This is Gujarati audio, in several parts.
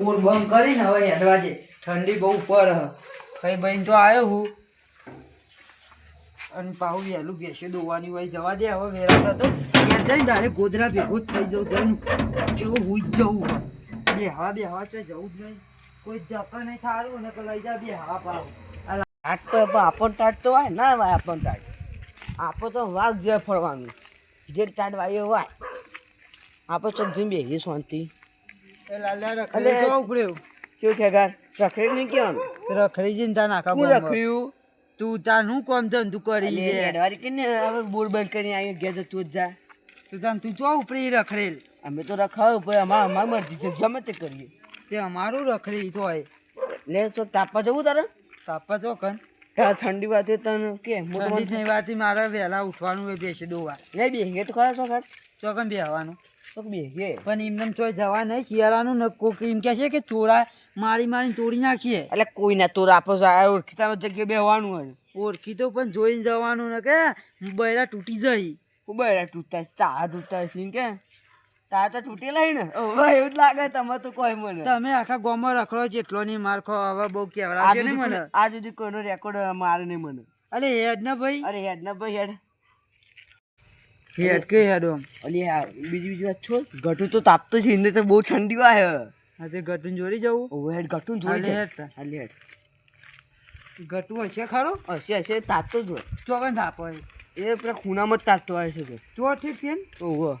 પૂર બંધ કરીને હવે હેડવા ઠંડી બહુ પડે. હ. બહેન તો આવ્યો હું. અને પાઉ વહેલું બેસ્યો દોવાની હોય જવા દે, હવે વેરા થતો ત્યાં જઈને તારે ગોધરા ભેગું જ થઈ જવું જઈને એવું હું જ જવું બે હવા બે હવા છે, જવું જ નહીં. કોઈ ધક્કા નહીં થારું ને તો લઈ જા, બે હવા પાવ. આટ તો આપણ ટાટ તો વાય ના વાય આપણ ટાટ. આપો તો વાઘ જે ફરવાનું. જે ટાટ વાયો વાય આપો તો બે શાંતિ. એ લાલા રખડે. તો ઉપડ્યો શું ખેગાર રખડી નહીં કેવાનું રખડી જઈને નાખા હું રખડ્યું? તું તાર હું કોમ ધંધું કરી અલે લે હેડવારી કરીને હવે બોર બંધ કરીને આવી ઘેર તો તું જ જા. તું તું ઉપડી રખડેલ? અમે તો રખાવ પણ અમાર અમાર મરજી છે ગમે તે કરીએ. તે અમારું રખડી તો હોય. લે તો તાપવા જવું તારે? તાપા જો કન. ઠંડી વાત તને કે તો ઠંડી વાત મારે વહેલા ઉઠવાનું હોય બેસી દોવા. લે બે તો ખરા છો ચોકન બેહવાનું. તો બે પણ એમને ચોય જવા નહીં શિયાળાનું ને કોક એમ કહે છે કે ચોરા મારી મારી તોડી નાખીએ. એટલે કોઈ ના તો આપો ઓળખીતા જગ્યાએ બેહવાનું હોય. ઓળખી તો પણ જોઈને જવાનું ને કે બૈરા તૂટી જાય. બૈરા તૂટતા તારા તૂટતા છે કે. તારા તો તૂટેલા છે ને. હવે એવું જ લાગે તમે તો કોઈ મને. તમે આખા ગોમાં રખડો જેટલો નહીં મારખો હવે બહુ કેવડાવશે ને મને. આ સુધી કોઈનો રેકોર્ડ મારે નહીં મને. અરે હેડ ને ભાઈ. અરે હેડ ને ભાઈ હેડ. હેડ કે હેડ આમ અલી આ બીજી બીજી વાત છોડ ઘટું તો તાપતો છે એને તો બહુ ઠંડી વાય હા તે ગટું જોડી જવું ઓવે હેડ ઘટું હાલે જોઈ હેડ તાર. હાલી હેડ ગટું હશે ખરો હશે હશે તાપતો જ હોય ચોકન થાપો હોય એ પેલા ખૂણામાં જ તાપતો હોય છે કે તો ઠીક છે ને ઓહો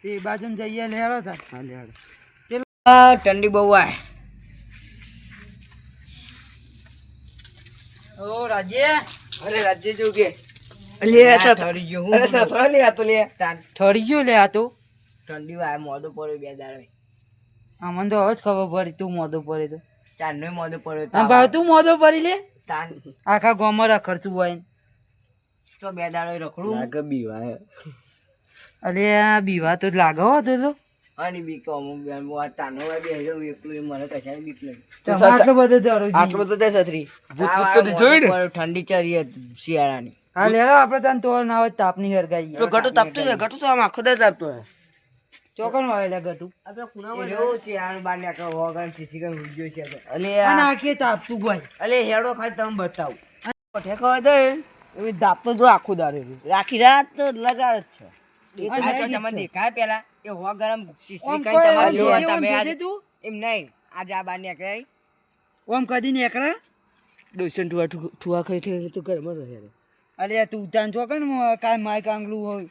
તે બાજુ જઈએ લેડો તાર હાલી હેડ તે આ ઠંડી બહુ વાય ઓ રાજે અરે રાજ્ય જો કે ના, ઠરી ગયો હું તાર ઠરી ગયો લે આ તો ઠંડી વાય મોઢું પડ્યો બે દાડે. અમને તો હવે જ ખબર પડી તું મોદો પડે તો. ચારનો મોઢું પડ્યો ભાવ તું મોદો પડી લે. આખા ગામમાં રખડતું હોય તો બે દાડો રખડું. લાગે બીવાય અરે આ બીવા તો લાગો હતો તો. તો બી બીક અમુક બેન તાનો એકલું મને કશાય બીક નહીં આટલો બધો જરો આટલું બધું ઠંડી ચરી હતી શિયાળાની. હા લેડો આપણે તને તો ના હોય તાપની હરગાઈ તો ઘટું તાપતું છે ઘટું તો આમ આખો દે તાપતો હોય. ચોકન હોય લે ગટુ. બાર ને આખો વગર સીસી કઈ ઉજ્યો છે. અલે આ- આખી તાપતું હોય અલે હેડો ખાલી તમે બતાવું. ઠેકો એવી આખું દારૂ રાખી રાત તો લગાડ જ છે. અને દેખાય પેલા એ હો ગરમ શીશી કઈ તમારે જોવા તમે એમ નહીં આજે આ બાર નીકળાય. ઓમ કદી નીકળે? દોસ્તન ઠુવા ઠુવા ખાઈ થઈ તો ઘરમાં રહે. અરે તું તાન ચોકન કાંઈ માય કાંગલું હોય.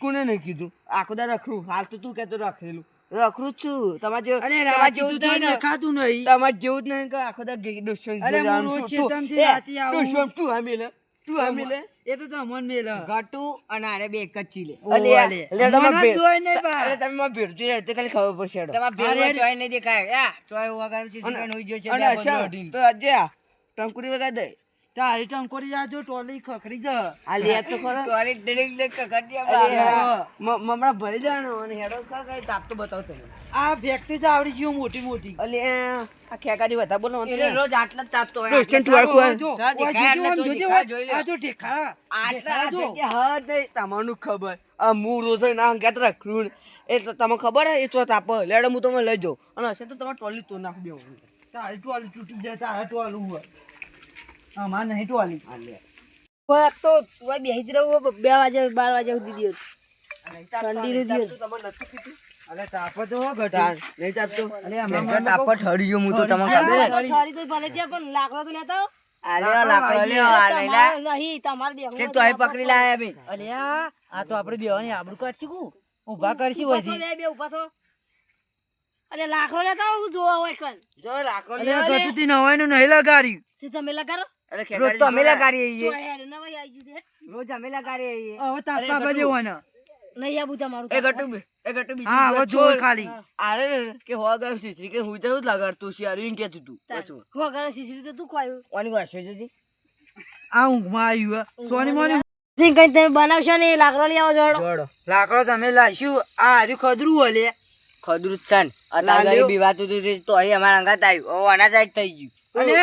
કોને નહીં કીધું? આખો દા રખડું. હાલ તો તું કહેતો રખેલું રખડું જ છું. તમારે જેવું અરે રાત જેવું તો દેખાતું નહીં તમારે જેવું જ નહીં કે આખો દા દુશ્મન અરે હું રોજ છે. એ, રાતે આવું. દુશ્મન તું હામી લે તું હામી લે એ તો તમન મેલ. ઘાટું અને આને બે એક જ ચીલે અલે અલે. તમે જ જોઈ નહીં બા. અરે તમે માં ભેળતું જોઈ તે ખાલી ખબર પડશે તમે અરે, ચોય નહીં દેખાય. આ ચોય વગાડું છે, સિકન હોઈ ગયો છે, અને. તો આજે ટંકુરી વગાડી. દે. તારી ટંકોરી જાજો ટોલી ખખડી જ. આ લે તો ખરો. અલે આ મ- મમરા ભરી દેવાનો અને હેડો ખા તાપ તો બતાવો તમે. આ ફેક્ટરી જ આવડી ગયું મોટી મોટી. અલે આ ખેકાડી વધારે બોલો એટલે રોજ આટલા જ તાપતો હોય, જો, સર, ઓય દેખાય જોજો, એટલે તો જોજો, દેખાય, જોઈ લે. આ જો ઢેખાડા, આટલા જો. જગ્યા હદ તમારું ખબર. આ હું રોજ ના અંગાત રાખું એટલે તમને ખબર હે એ ચો તાપ લેડો હું તમને લઈ જાઉં. અને હશે તો તમારે ટોલી તો નાખ દેવું તારી ટોલી તૂટી જાય તારા ટોલું હોય. અમાર નહીં ટોલી તો તું બેસી જ રહું બે વાગે બાર વાગે સુધી દિવસ ઠંડીનું દિવસ. તમને નથી કીધું અરે તાપ તો હો નહીં તાપતો અલે અમાર ભેગા મનમાં તાપા હું તો તમને ખબર હે? તો ભલે છે પણ લાકડો તો લેતા આવો. લાકડો લ્યો, આ લઈ લા. તમારે નહીં તમારે બેહવું છે તો અહીં પકડી લાયા બી અલે આ આ તો આપણે બેવાની આબડું કાઢશું કુ ઊભા કરશું ઊભા થો, બે બે ઊભા થો. અરે લાકડો લેતા હું જોવા હોય. જો લાકડો આ ને. નહીં લગાડી શું તમે લગાડો? અરે ખેગાડી તો અમે લગાડીએ. રોજ અમે લગાડીએ છીએ. હવે તાપા બજે એ ગટુ બી- એ ગટુ હા જોર ખાલી કે ગયો કે હું લગાડતું તું પાછું. વગર શીશડી તો તું ખવાયું. કોની વાત છે જોજી? આ ઊંઘમાં આવ્યું સોની મોની જે તમે બનાવશો ને લાકડો લઈ આવો જોડો જોડો. લાકડો તમે લાવશું આ હાર્યું ખદરું હલે ખદરું જ છે ને. અત્યારે બીવાતું હતું તો અહીં અમારા અંગાત આવ્યું. હવે થઈ ગયું. હું હું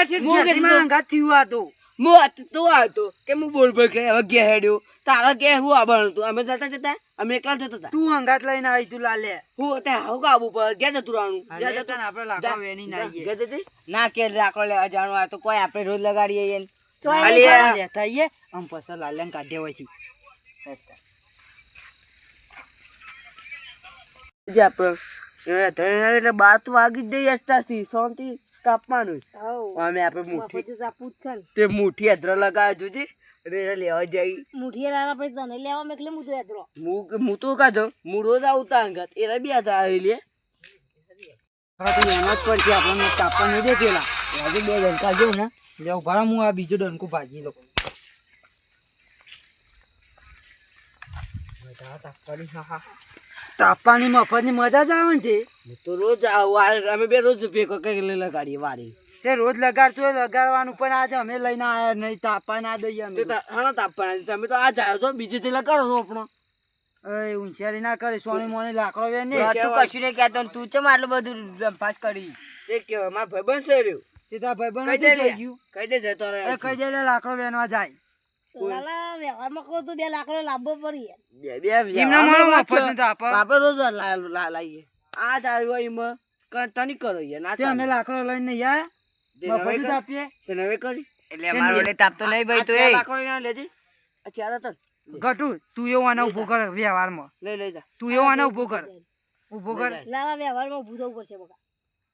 હું તારા કે હું આવવાનું હતું. અમે જતા જતા? અમે એકલા જતા હતા? તું હંગાત લઈને આવી તું લાલે. હું ત્યાં આવું કાબુ પર. ગયા જતું રહેવાનું. હા, ગયા જતું ને આપણે લાકડો વેણી ના? ના કે લાકડો લેવા જવાનું આ તો કોઈ આપણે રોજ લગાડીએ એને. લેતા આઈએ. આમ પછી લાલ્યાને કાઢ્યા હોય છે એટલે બાર તો વાગી જ અત્યારથી શાંતિ. હઉ. અમે આપણે મુઠ્ઠી જ જ તે મુઠ્ઠી અધરો લગાવે જોજે એને લેવા જઈ મુઠીએ લાલા પછી તને લેવા મેકલે હું તો યાત્રો હું હું તો કાઢો હું રોજ આવતા અંગત એને બી હતા આવી લે હા તો એમ જ પડશે આપણને તાપવા નહીં દે પેલા આજે બે ડંકા જેવું ને એટલે ઊભા હું આ બીજું ડંકું ભાજી લઉં. તાપવાની મફતની મજા જ આવે ને હું તો રોજ આવું અમે બે રોજ ભેગો કઈ લગાડીએ વારી તે રોજ લગાડતું હોય લગાડવાનું પણ આજે અમે લઈને આયા નહીં તાપવા ના દઈએ અમે હા તા- ના તમે તો આ આવ્યો છો બીજી થી લગાડો છો આપણો. એ ઊંચારી ના કરે સોની મોની લાકડો વેન. ને તું કશું નહીં કહેતો તું ચમ આટલું બધું પાસ કરી? તે કેવા મારા ભાઈબંધ છે રહ્યો. તે તારા ભાઈબંધ કઈ નથી દે જતો રહ્યો કઈ દે લાકડો વેનવા જાય. લાલા વ્યવહારમાં કહું તો બે લાકડો લાંબો પડી બે બે એમના મોનો મફતનું તાપ આપણે રોજ લા- લા- આ જ એમાં. કંટાળી કરો યાર ના અમે લાકડો લઈને આયા. મફત જ આપીએ. તે નવે કરી. એટલે અમારો એટલે તાપ તો નહીં ભાઈ તો એ. લાકડો અહીંયા લેજે. આ ચાર ગટુ તું એવો આને ઊભો કર વ્યવહારમાં. લઈ લઈ જા. તું એવો આને ઊભો કર. ઊભો કર. લાલા વ્યવહારમાં ઊભું થવું પડશે બકા.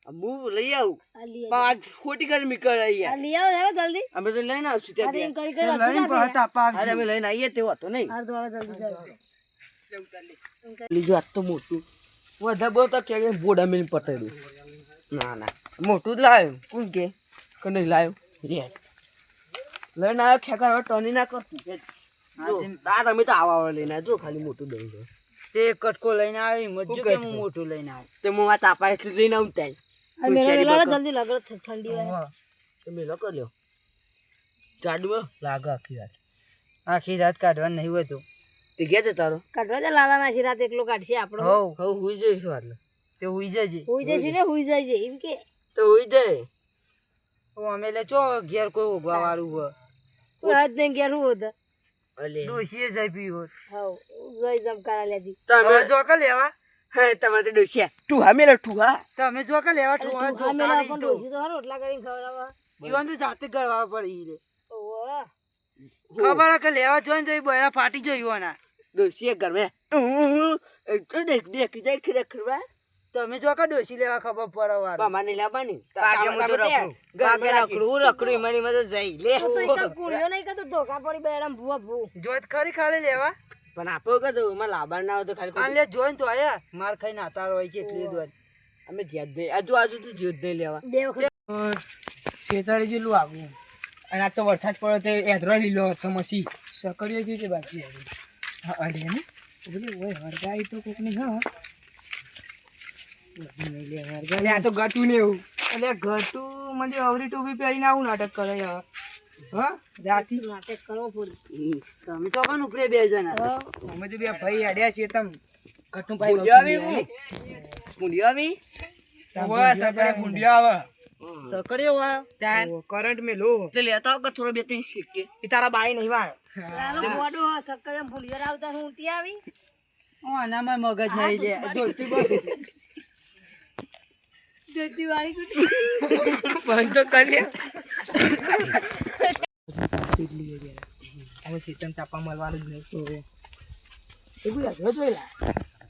હું લઈ આવું. પાંચ પણ આજ ખોટી ગરમી કરે યાર લઈ આવો હવે જલ્દી. અમે તો લઈને આવશું ત્યાં લઈને. કરી કરી લઈને પછી તાપા અરે અમે લઈને આવીએ તેવો હતો નહીં. હાર દોડો જલ્દી જાવ લીજો આ તો મોટું. વધારે બહુ તો કે બોડા મેં પટાડ્યું ના ના. મોટું જ લાવ્યું. કોણ કે? નહીં લાવ્યો? રે લઈને આવ્યો ખેકર હવે ટની ના કરતું. આ તમે તો આવા લઈને આવજો જો ખાલી મોટું દઈ દો. તે કટકો લઈને આવી મજ્જો કે હું મોટું લઈને આવ તે હું વાત તાપા એટલું લઈને આવું ત્યાં. આ મેલો હોશિયારી જલ્દી લગડો ઠંડી હોય. તમે લો લ્યો. જાડું લાગે આખી રાત. આખી રાત કાઢવાનું નહીં હોય તો. તે ગયા છે તારો? કાઢવા દે લાલા નાસી રાત એકલો કાઢશે આપણો. હવ હવે હુઈ જઈશું આટલે. તે હુઈ જજે. હુઈ જશે ને હુઈ જાય છે એમ કે. તો હુઈ જાય. અમે લે ચો ઘેર કોઈ ઊભા વાળું હોય. તું હાથ દઈને ઘેર હું હોત. અલે. ડોશીએ જઈ પી હોત. હવ જઈ જમકારા લેતી. તમે હવે જો કે લેવા? હા તમારે તો ડોસિયા તું હા મેલો તું હા. તમે જો કે લેવા ઠોવા આ જો મેલા પણ ડોશી તો રોટલા કરીને ખવડાવવા. ઈવન તો જાતે કરવા પડી લે. ઓહો. ખબર કે લેવા જોઈને તો એ બૈરા ફાટી જોયું ના ડોસિયા ઘરમાં તો દેખ દેખ જાય ખરે ખરવા તમે જો કે ડોશી લેવા ખબર પડે વાળું. મામાને લાવવાની. પાકે હું તો રખડું. પાકે રખડું રખડું એમાંની માં જઈ. લે. તો તો એક કુળિયો નહીં કરતો ધોકા પડી બેડામ ભૂવા ભૂ. જોત ખરી ખાલી લેવા. પણ આપો કે તો એમાં લાવવાનું ના હોય તો ખાલી આ લે જોઈને તો આયા. માર ખાઈને આતાર હોય છે એટલી દોર. અમે જ્યાં નહીં આજુ આજુ તો જ્યાં નહીં લેવા. બે વખત. શેતાળી જેટલું આવ્યું અને આ તો વરસાદ પડે તો એધરો લીલો સમસી સકડીએ જે બાકી આવી. અડે ને. બોલે ઓય હરગાઈ તો કોકની હા. આ તો ગટુ ને એવું. એટલે ગટુ મને અવરી ટોપી પહેરીને આવું નાટક કરે યાર હા રાતી. નાટક કરવો પડી તમે તો કોણ ઉપરે બે જણા? અમે તો બે ભાઈ અડ્યા છીએ તમ ગટુ ભૂંડિયો આવી? હું ભૂંડિયો આવી? સકડીઓ વાયો કરંટ મે લો. તો લેતા આવો કે થોડો બે ત્રણ શીખે એ તારા બાઈ નહીં વાયો. લાલો મોડું ફૂલિયર આવતા હું ઉઠી આવી? ઓ આનામાં મગજ નહીં લે. દોડતી બસ જતી વાળી કુટી બંધ કરી હવે સીતમ તાપા મળવાનું જ નહીં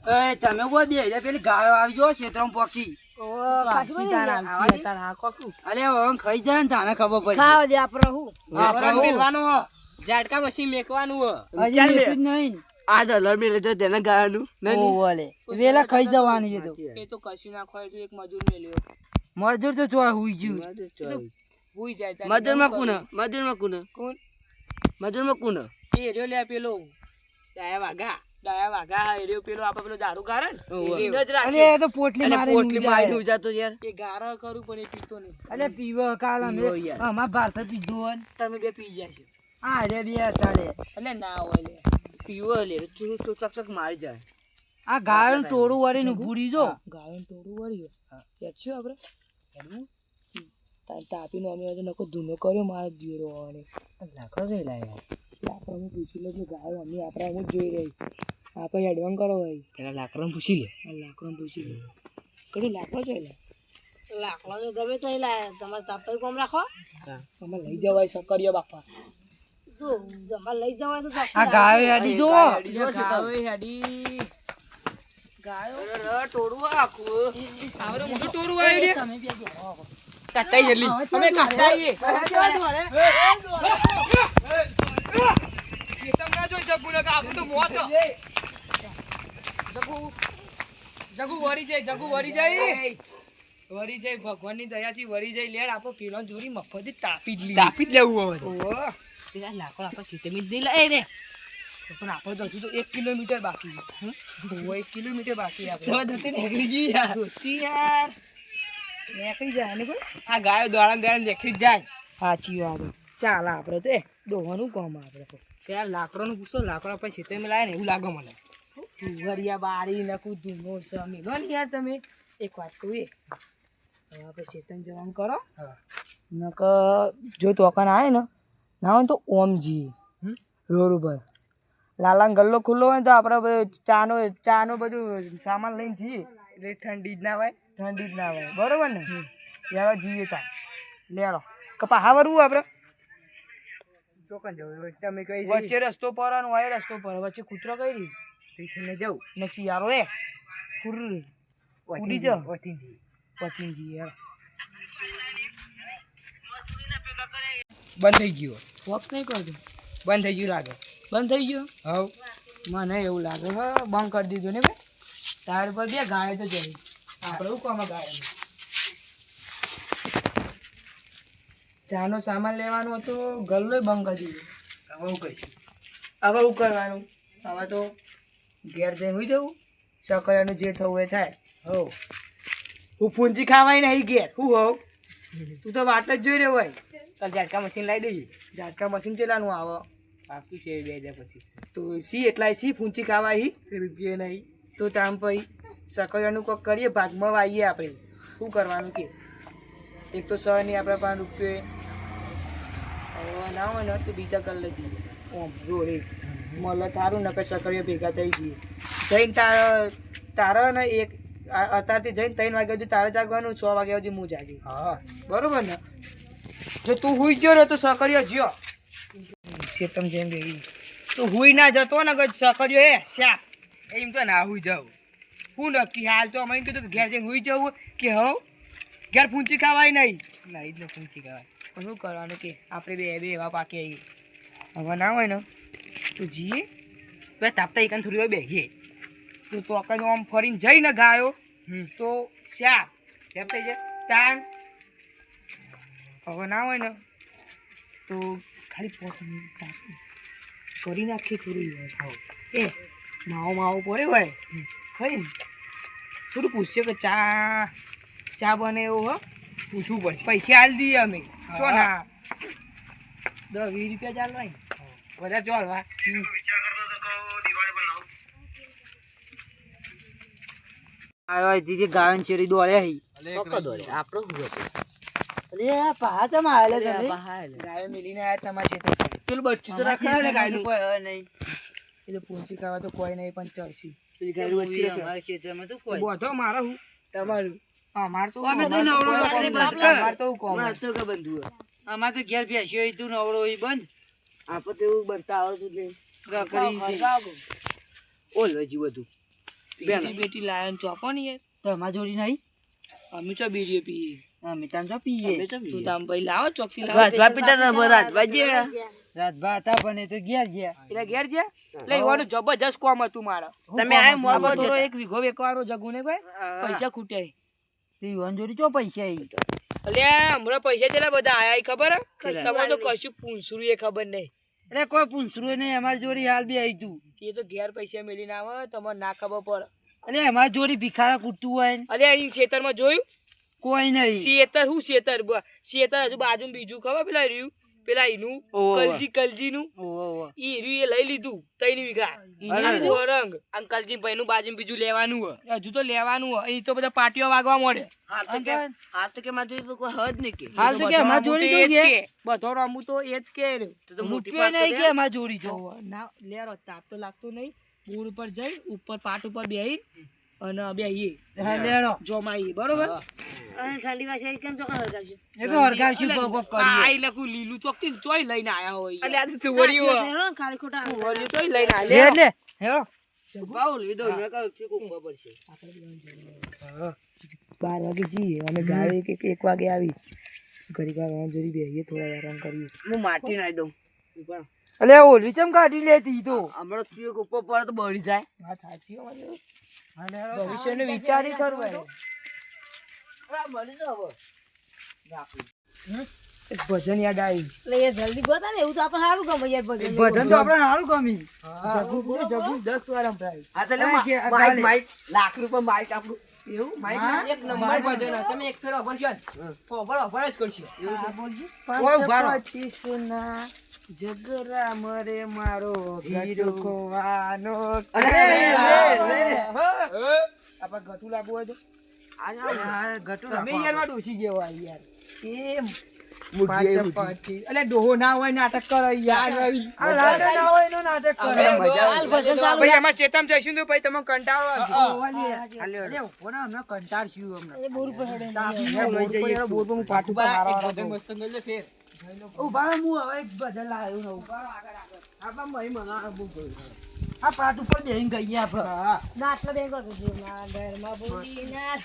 તો એ તમે કોઈ બે હજાર પેલી ગાયો આવી જો ક્ષેત્રમાં પક્ષી ઓહો ખાસી અરે ખાઈ જાય ને તાને ખબર પડે ખાવા દે આપણે હું ઝાટકા પછી મેકવાનું નહીં આ ડોલર મેલે જો તેને ગાવાનું ઓહો ઓલે વેલા. ખાઈ જવાની એ તો. એ તો મજૂર તો જોવા હુઈ ગયું. મજૂરમાં કોણ મજૂરમાં કોણ કોણ? મજૂરમાં કોણ એ લે પેલો. ડાયા વાગા ડાયા વાઘા હા એરિયો પેલો આપા પેલો દારૂ ગારે ને? અલે એ તો પોટલી મારી પોટલી મારી ઉજાતો યાર. એ ગારા કરું પણ એ પીતો નહીં. અલે પીવો કાલ અમે. અમાર ભારત પીધો તમે બે પી જાય છે. હા રે બે તારે એટલે ના હોય લે. પીવો લે તું તું ચક ચક મારી જાય. આ ગાયન ટોળું વળીને ઊભું ભૂડી જો. ગાયન ટોળું વાળી યાદ આપણે? તાર તાપીનો અમે હજુ નકો ધૂનો કર્યો મારે જીરો હોવાને લાકડો કઈ લાયા? લાકડો હું પૂછી લઉં કે ગાય મમ્મી આપણે અમુક જોઈ રહી. આપણે એડવાન કરો ભાઈ. પેલા લાકડાને પૂછી લે. આ લાકડો પૂછી લે કડી લાકડો છે લે. લાકડો ગમે તો લાયા. તમારે તાપ કોમ રાખો. અમે લઈ જવાય સકરિયો બાપા. તો તમારે લઈ જવાય તો આ ગાયો યાદી જો ગાયો હેડી ગાયો ટોળું આખું આવડે મોટું ટોરું આવ્યું રે તમે બે બેહો. જલ્દી અમે કાટાઈએ જગુ વરી જાય જગુ વરી જાય વરી જઈ ભગવાનની દયાથી વરી જઈ લેડ આપો પેલો જોડી મફત તાપી જ તાપી જ લેવું હવે ઓ પેલા લાકડો આપણે સીતેમી જ લાય ને. પણ આપણે તો હજુ તો એક કિલોમીટર બાકી છે. એક કિલોમીટર બાકી આપણે. તો નીકળી જઈ યાર. દોસ્તી યાર. નીકળી જાય ને કોઈ? આ ગાયો દોડા દોડા નીકળી જાય. સાચી વાત ચાલ આપણે તો એ દોવાનું કામ આપણે તો. કે યાર લાકડાનું પૂછો લાકડા પછી ખેતરમાં લાવે ને એવું લાગે મને. ઘરિયા બારી નકું ધૂમો સમી લો ને યાર તમે એક વાત કહું એ. આપણે ચેતન જવાનું કરો. નક જો ટોકન આવે ને ના હોય તો ઓમજી? રોડ ઉપર. લાલાનો ગલ્લો ખુલ્લો હોય તો આપણે ચાનો ચાનો બધું સામાન લઈને જઈએ. એટલે ઠંડી જ ના હોય ઠંડી જ ના હોય. બરોબર ને? યાર જઈએ તા લેડો. કપા હા વરવું આપણે? ચોકન જવું તમે કઈ વચ્ચે રસ્તો પર અને વાય રસ્તો પર. વચ્ચે કૂતરો કઈ રહી જઈ જવું. ને શિયાળો એ. કુર ઉડી જાઓ. ઓથી પતિંજી યાર બંધ થઈ ગયો. બોક્સ નહીં કરજો. બંધ થઈ ગયું લાગે. બંધ થઈ ગયું? હવ. મને એવું લાગે છે બંધ કરી દીધું ને ભાઈ. તાર પર બે ગાય તો જઈ. આપણે શું કોમાં ગાય ચાનો સામાન લેવાનો હતો ગલ્લો બંધ કરી દીધો. હવે હું કહીશ હવે હું કરવાનું? હવે તો ઘેર જઈને હોઈ જવું. સકરિયાનું જે થવું એ થાય. હો હું ફૂંજી ખાવાય નહીં ઘેર. હું હોઉં. તું તો વાટ જ જોઈ રહ્યો હોય. કાલ ઝાટકા મશીન લાવી દઈએ ઝાટકા મશીન ચેલાનું આવે. આપતું છે બે હજાર પચીસ. તો સી એટલાય સી ફૂંચી ખાવા હી? રૂપિયા નહીં. તો તામ પછી સકરિયાનું કોક કરીએ ભાગમાં વાઈએ આપણે. શું કરવાનું કે? એક તો સર નહીં આપણા પાંચ રૂપિયે ના હોય ને તો બીજા કલર જઈએ ઓમ જોડે મળે તારું નકર સકરિયા ભેગા થઈ જઈએ. જઈને તારા તારા ને એક અત્યારથી જઈને ત્રણ વાગ્યા સુધી તારે જાગવાનું છ વાગ્યા સુધી હું જાગી. હા. બરોબર ને? જો તું હુઈ ગયો ને તો સકરિયો જ્યો. ચેતમ જેમ ગઈ તું હુઈ ના જતો ને કે સકરિયો એ શ્યા એમ તો ના હુઈ જાઉં. હું નક્કી હાલ તો અમે કીધું કે ઘેર જઈને હુઈ જવું કે હવ ઘેર ફૂંચી ખાવાય નહીં. ના એ જ ને પૂછી કહેવાય પણ શું કરવાનું કે આપણે બે બે એવા પાકે આવીએ હવે ના હોય ને તું જીએ. બે તાપતા એક થોડી વાર બેસીએ. તો તો કઈ આમ ફરીને જઈને ગાયો. તો શા? કેમ થઈ જાય? તાન. હવે ના હોય ને તો ખાલી પોત કરી નાખી થોડી એ માવો માવો પડ્યો હોય. ખાઈ થોડું પૂછશે કે ચા ચા બને એવું હો? પૂછવું પડશે. પૈસા હાલ દઈએ અમે. ચો ના દસ વીસ રૂપિયા ચાલવાય. બધા ચાલ વા દીદી ગાયન ચેરી દોડ્યા હી. અરે આ પહા ચમ આવેલા તમે? ગાયો મિલીને આયા છે તો પેલું બચ્ચું તો રાખ્યા ને ગાયનું કોઈ હવે નહીં. એ પૂંચી ખાવા તો કોઈ નહીં પણ ચડશી પેલી ગાયનું વચ્ચે અમારા ખેતરમાં તો કોઈ. બોધો મારા હું. તમારું. અમાર તો અમે તો નવરો નોકરી બંધ કર. અમાર તો કોમ અમારે તો કે બંધુ હોય. તો ઘેર બેસ્યો હોય તું નવરો હોય બંધ. આપણે તો એવું બનતા આવડતું જ નહીં. કરી ઓલો જી બધું બેટી બેટી લાયન ચોપો ને યાર. તમારા જોડી નહીં. અમે ચો બીડીઓ પીએ. અમે તાન તો પીએ. તું તામ પછી લાવો ચોકથી લાવો. રાજભા પીતા ના ભરા રાજભા રાત હતા પણ તો ઘેર ગયા. એટલે ઘેર ગયા? એટલે એવાનું જબરજસ્ત કોમ હતું મારા. તમે આ મોં તો. એક વીઘો વેકવાનો જગુ ને કોઈ પૈસા ખૂટ્યા તે યુવાન જોડી ચો પૈસા ઈ એટલે હમણાં પૈસા ચેલા બધા આયા ખબર? તમારે તો કશું પૂંછરું એ ખબર નહીં. એટલે કોઈ પૂછરું નહીં અમારી જોડી હાલ બી આવી તું. એ તો ઘેર પૈસા મેળીને આવે તમારે ના ખબર પડે. અરે અમારી જોડી ભિખારા કૂટતું હોય ને. અરે અહીં ખેતરમાં જોયું? કોઈ નહીં. શેતર શું શેતર? શેતર હજુ બાજુ બીજું ખબર પેલા રહ્યું? પેલા એનું. કલજી ઓહો. ઈ હીરું એ લઈ લીધું તઈની વીઘા અરે. ઈ રંગ અંકલજી ભાઈનું બાજુ બીજું લેવાનું હે. હજુ તો લેવાનું હોય એ તો બધા પાટીઓ વાગવા મળે હાલ તો કે હાલ તો કે મારી જોડે તો કોઈ હદ નહીં કે હાલ તો કે જોડી તો કે. બધો રમવું તો એ જ કે તો તો મોટી નહીં કે અમાર જોડી ના લેરો તાપ તો લાગતો નહીં પૂર ઉપર જઈ ઉપર પાટ ઉપર બેહી અને બે ઈ. લેણો. જોમાઈએ બરોબર? અને ઠંડી વાસી કેમ ચોકા હરગાવશું એ તો હરગાવશું કોક કરી. આઈ લખું લીલું ચોકતી ચોય લઈને આયા હોય અલે આ તો. હેરો, ખાલી ખોટા વળ્યું ચોય લઈને આ લે લે હેરો. ભાવ લીધો મેં કહ્યું છે કોક ખબર પડશે બાર વાગે જઈએ અમે ગાવે એક એક- વાગે આવી. ઘરી વાર વાં જોડી બેહીએ થોડા આરામ કરીએ. હું માટી નાઈ દઉં. અલે ઓલવી ચમ કાઢી લેતી તો? હમણાં ચીક કે ઉપર પડે તો બળી જાય. વાત સાચી હો મારી. ભવિષ્યનું વિચારી કરવું ભજન યાદ આવી. એટલે જલ્દી ગોતા ને એવું તો આપણે સારું ગમે યાર ભજન. ભજન તો આપણે સારું ગમે. જગુ જગુ દસ વાર સંભળાયું આ તો માઈક માઈક લાખ રૂપિયા માઈક આપણું. એવું? માઈક? એક નંબર ભજન તમે એક ફેર ને ખબર અભર જ કરશો. એવું બોલજો. રહો. પચીસ ના જગરા મરે મારો હીરો. કોવાનો અરે. આપણે ગટુ લાગુ હોય તો ગટુ તમે યાર ડોસી જેવો આ યાર. ડોહો ના હોય નાટક કરો યાર. ના હોય નાટક કરે. હવે મજા હાલ ભજન ચાલુ ભાઈ એમાં ચેતમ જઈશું તો ભાઈ તમે કંટાળો કંટાળશું બોર પાટું પર. ઊભા હું હવે એક ભજન લાવ્યો છું. ઊભા આગળ, આગળ. આપણા મહી મંગાવા બહુ આ પાટ ઉપર બેહીને ગઈએ આપણે. ના આટલા બેંક કરજો ના ઘરમાં બોલી ના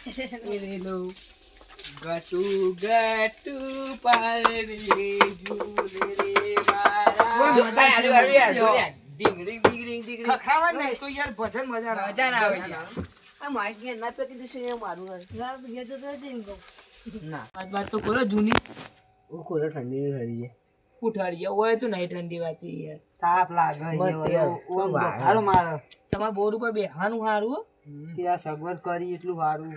ગટુ ગટુ પાલરી ઝૂલે મારા. બહુ મજા હાલો, હાલો, હાલો, હાલો. ડીંગડી, ડીંગડી, ડીંગડી. ખખાવા નહીં તો યાર ભજન મજા મજા ના આવે યાર. આ મારું તો કરો જૂની હું ખોલો ઠંડી ઠરી છે ઉઠાડીએ હોય તો નહીં ઠંડી વાતી યાર. તાપ લાગે મારે. તમારા બોર ઉપર બેહાનું સારું ત્યાં સગવડ કરી એટલું સારું.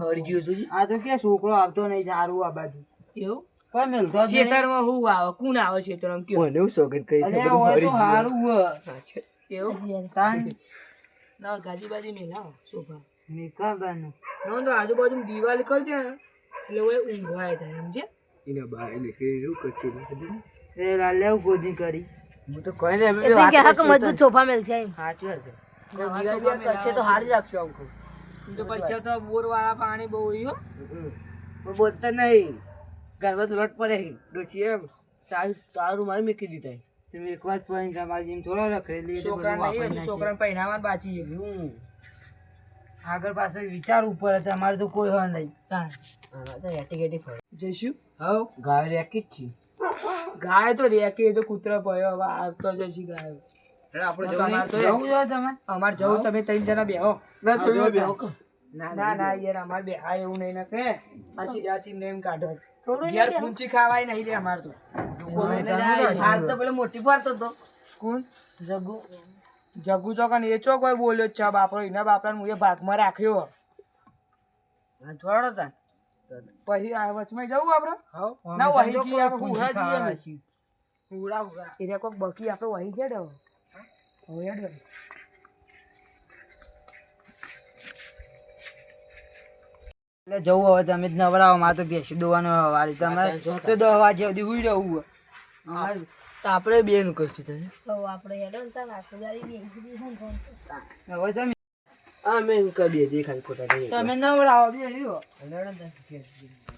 હરી ગયું છું આ તો કે છોકરો આવતો નહીં સારું આ બાજુ. એવું? કોઈ મિલતો ખેતરમાં હું આવે? કોણ આવે ખેતરમાં કયો. મને હું સોગંદ કરી અરે સારું એવું? તાન. ના ગાજી બાજી મેલાવ સોફા મેકઅપ ના તો આજુબાજુ દિવાલ કરજે ને એટલે ઊંઘવાય થાય સમજે એના બહાર નીકળી એવું કરશે એ લાલે ગોદી કરી. હું તો કોઈ ને એમ કે હક મજબૂત સોફા મેલ છે સાચું છે. કરશે તો હારી રાખશો આમ કહું તો પછી તો બોર વાળા પાણી બહુ હોય પણ બોલતા નહીં. ઘરમાં તો લોટ પડે. ડોસી એમ. સારું સારું મારી મૂકી દીધા. તમે એક વાત પણ તમારી જેમ થોડા રખડેલી છોકરા નહીં છોકરાને પહેરાવા બાચી ગયું આગળ પાછળ વિચાર ઉપર હતા. અમારે તો કોઈ હોય નહીં. જઈશું. હવ. ગાય રેકી જ છે. ગાય તો રેકે તો કૂતરો પડ્યો હવે આવતો ગાય. આપણે જવું તમે? અમારે જવું તમે ત્રણ જણા બેહો. ના બેહો. ના ના યાર અમારે બે આ એવું નહીં ના કે પાછી સીધાથી નેમ કાઢો. યાર ફૂંચી ખાવાય નહીં રે અમારે તો. હાલ તો પેલો મોટી ફરતો તો. કોણ? જગુ. જગુ ચોકન એ ચોક કોઈ બોલ્યો જ છે બાપરો એના બાપરા હું એ ભાગમાં રાખ્યો. થોડો તા પછી આ વચમાં જવું આપણે ના વહી જઈએ આપણે પૂંછી જઈએ છીએ. ઉડા ઉડા એને કોઈક બકી આપણે વહી છે ને હવે હેડ વળી. એટલે જવું હવે તમે જ નવરાવો મારે તો બેસી દોવાનો વાળી તમારે તો દવા વાગ્યા સુધી ઉઈ રહેવું હોય. તો આપણે બેન કરશું તને તો આપણે હેડો ને તાર આખો દાડી બેસી દીધી. હવે તમે હા કરીએ દેખાય ખોટા તમે નવરાવો બે રહ્યો. ગયા